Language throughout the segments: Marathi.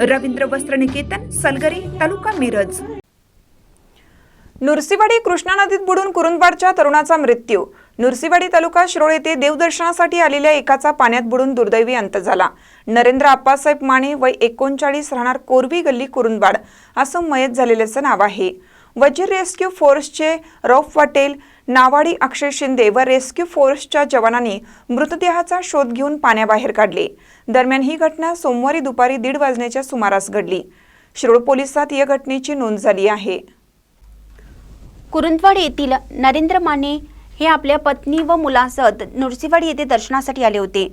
रवींद्र वस्त्र निकेतन सलगरी तालुका मिरज. नुरसीवाडी कृष्णा नदीत बुडून कुरुंदवाडच्या तरुणाचा मृत्यू. नुरसीवाडी तालुका शिरोळ येथे देवदर्शनासाठी आलेल्या एकाचा पाण्यात बुडून दुर्दैवी अंत झाला. नरेंद्र आप्पासाहेब माने वय एकोणचाळीस राहणार कोरवी गल्ली कुरुंदवाड. असं मयत झालेल्याचं नाव आहे. वजीर रेस्क्यू फोर्सचे रौफ पटेल नावाडी अक्षय शिंदे व रेस्क्यू फोर्सच्या जवानांनी मृतदेहाचा शोध घेऊन पाण्याबाहेर काढले. दरम्यान ही घटना सोमवारी दुपारी दीड वाजण्याच्या सुमारास घडली. शिरोळ पोलिसात या घटनेची नोंद झाली आहे. कुरुंदवाड येथील नरेंद्र माने हे आपल्या पत्नी व मुलासह नुरसीवाडी येथे दर्शनासाठी आले होते.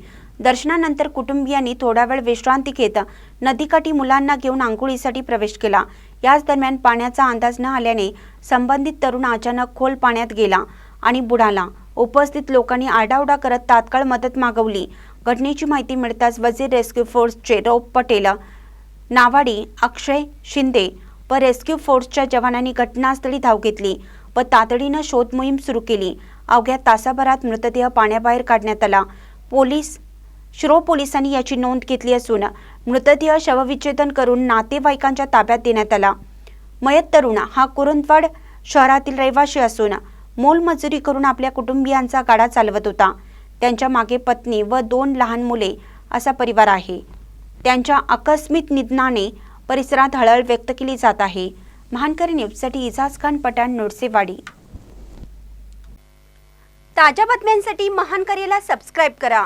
दर्शनानंतर कुटुंबियांनी थोडा वेळ विश्रांती घेत नदीकाठी मुलांना घेऊन आंघोळीसाठी प्रवेश केला. याच दरम्यान पाण्याचा अंदाज न आल्याने संबंधित तरुण अचानक खोल पाण्यात गेला आणि बुडाला. उपस्थित लोकांनी आरडाओरडा करत तात्काळ मदत मागवली. घटनेची माहिती मिळताच वजीर रेस्क्यू फोर्सचे रौप पटेल नावाडी अक्षय शिंदे व रेस्क्यू फोर्सच्या जवानांनी घटनास्थळी धाव घेतली व तातडीनं शोध मोहीम सुरू केली. अवघ्या तासाभरात मृतदेह पाण्याबाहेर काढण्यात आला. पोलीस शिरो पोलिसांनी याची नोंद घेतली असून मृतदेह शवविच्छेदन करून नातेवाईकांच्या ताब्यात देण्यात आला. मयत तरुणा हा कुरुंदवाड शहरातील रहिवाशी असून मोलमजुरी करून आपल्या कुटुंबियांचा गाडा चालवत होता. त्यांच्या मागे पत्नी व दोन लहान मुले असा परिवार आहे. त्यांच्या आकस्मिक निधनाने परिसरात हळहळ व्यक्त केली जात आहे. महानकरी न्यूजसाठी इजाज खान पठाण नोडसेवाडी ताज्या बातम्यांसाठी महानकरीला सबस्क्राईब करा.